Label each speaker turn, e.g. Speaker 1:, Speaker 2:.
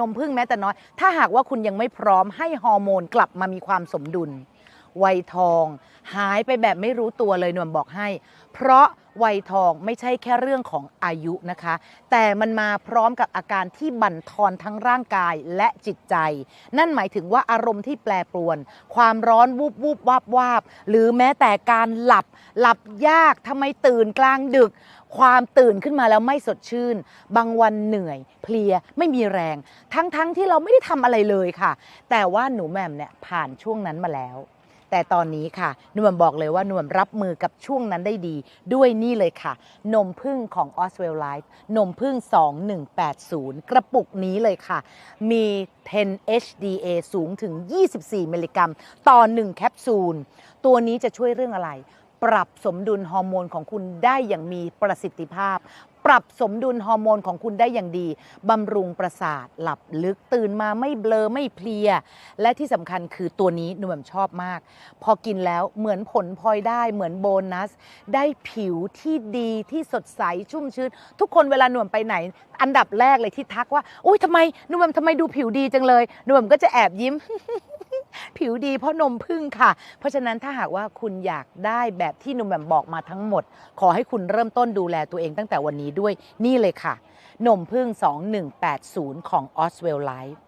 Speaker 1: นมพึ่งแม้แต่น้อย ถ้าหากว่าคุณยังไม่พร้อมให้ฮอร์โมนกลับมามีความสมดุล วัยทอง หายไปแบบไม่รู้ตัวเลยนวมบอกให้ เพราะวัยทองไม่ใช่แค่เรื่องของอายุนะคะ แต่มันมาพร้อมกับอาการที่บั่นทอนทั้งร่างกายและจิตใจ นั่นหมายถึงว่าอารมณ์ที่แปรปรวน ความร้อนวูบวูบวาบวาบหรือแม้แต่การหลับหลับยากทำไมตื่นกลางดึก ความตื่นขึ้นมาแล้วไม่สดชื่น บางวันเหนื่อย เพลียไม่มีแรง ทั้งๆทที่เราไม่ได้ทำอะไรเลยค่ะ แต่ว่าหนูแหม่มเนี่ยผ่านช่วงนั้นมาแล้ว แต่ตอนนี้ค่ะหนวมบอกเลยว่าหนวมรับมือกับช่วงนั้นได้ดี ด้วยนี่เลยค่ะ นมพึ่งของ o s w e l l Life นมพึ่ง 2180 กระปุกนี้เลยค่ะ มี 10 HDA สูงถึง 24 มิลลิกรัม ต่อ 1 แคปซูล ตัวนี้จะช่วยเรื่องอะไร รับสมดุลฮอร์โมนของคุณได้อย่างมีประสิทธิภาพ ปรับสมดุลฮอร์โมนของคุณได้อย่างดีบำรุงประสาทหลับลึกตื่นมาไม่เบลอไม่เพลีย และที่สำคัญคือตัวนี้หนูแบบชอบมาก พอกินแล้วเหมือนผลพลอยได้เหมือนโบนัส ได้ผิวที่ดีที่สดใสชุ่มชื้น ทุกคนเวลาหนวมไปไหน อันดับแรกเลยที่ทักว่าอุ้ยทำไมหนวมทำไมดูผิวดีจังเลยหนวมก็จะแอบยิ้ม ผิวดีเพราะนมพึ่งค่ะ เพราะฉะนั้นถ้าหากว่าคุณอยากได้แบบที่นุ่มแบมบอกมาทั้งหมด ขอให้คุณเริ่มต้นดูแลตัวเองตั้งแต่วันนี้ด้วยนี่เลยค่ะนมพึ่ง 2180 ของ Oswell Life